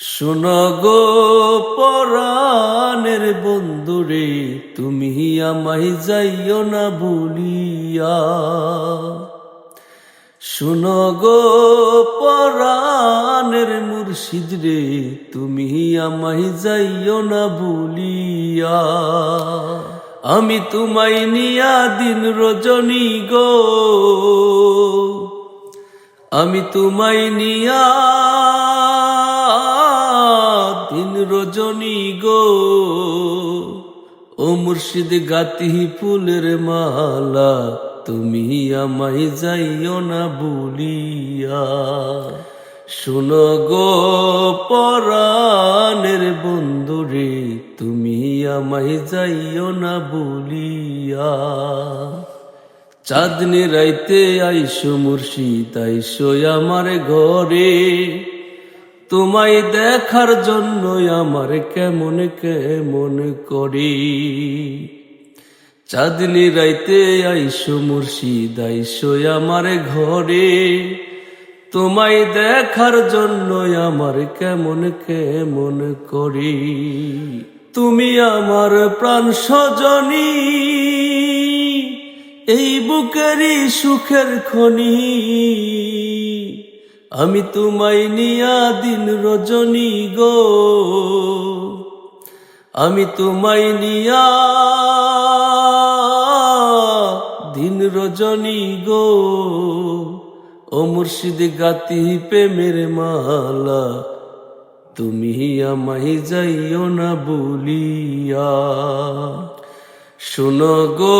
শোনো গো পরাণের বন্ধুরে, তুমি আমায় যাইও না বলিয়া শোনো গো পরাণের মুর্শিদ রে তুমি আমায় যাইও না বলিয়া আমি তোমায় নিয়া দিন রজনী গো। আমি তোমায় নিয়া রজনী গো। ও মুর্শিদ গাতি ফুলের মালা, তুমি আমায় যাইও না বলিয়া শোনো গো পরাণের বন্ধুরে তুমি আমায় যাইও না বলিয়া চাঁদনি রাইতে আইসো মুর্শিদ, আইসো আমার ঘরে। তোমায় দেখার জন্য আমার কেমন কেমন করি। চাঁদনি রাইতে আইসো, মুর্শিদ আইসো আমার ঘরে। তোমায় দেখার জন্য আমার কেমন কেমন করি। তুমি আমার প্রাণ সজনী, এই বুকেরই সুখের খনি। আমি তোমায় নিয়া দিন রজনী গো। আমি তোমায় নিয়া দিন রজনী গো। ও মুর্শিদ গাতি প্রেমের মালা, তুমি আমায় যাইও না বলিয়া। শোনো গো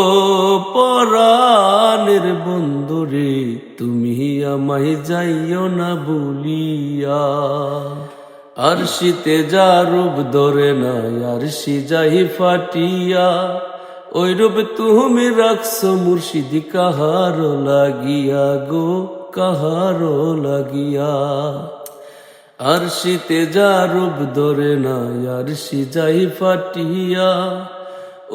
পরাণের বন্ধুরে তুমি আমায় যাইও না বলিয়া আর শীতে যা রূপ ধরে না আর সি যাই ফাটিয়া। ওই রূপ তুমি রাখছো মুর্শিদি, কাহার লাগিয়া গো, কাহার লাগিয়া। আর শীতে যা রূপ ধরে না আর যাই ফাটিয়া।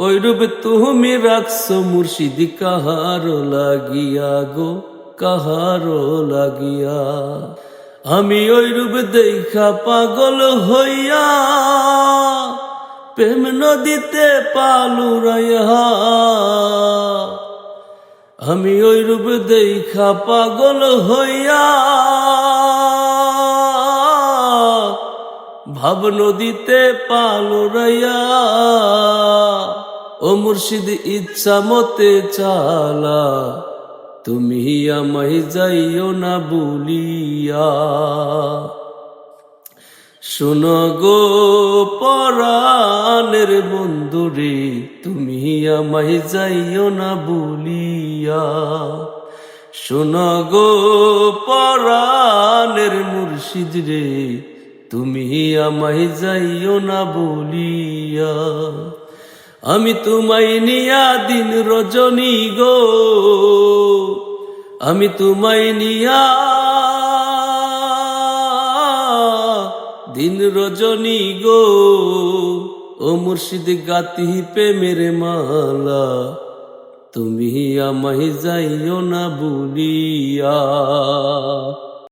ওই রূপ তুমি রাখছো মুর্শিদি, কাহার লাগিয়া গো, কাহার লাগিয়া। আমি ওই রূপ দেখা পাগল হইয়া, প্রেম নদীতে পালুরাইয়া আমি ওই রূপ দেখা পাগল হইয়া, ভাব নদীতে পালুরাইয়া ও মুর্শিদ ইচ্ছা মতে চালা, তুমি আমায় যাইও না বলিয়া। শোনো গো পরাণের বন্ধুরে তুমি আমায় যাইও না বলিয়া। শোনো গো পরাণের মুর্শিদ রে, তুমি আমায় যাইও না বলিয়া। আমি তোমায় নিয়া দিন রজনী গো। আমি তোমায় নিয়া দিন রজনী গো। ও মুর্শিদ গাতি প্রেমের মালা, তুমি আমায় যাইও না বলিয়া।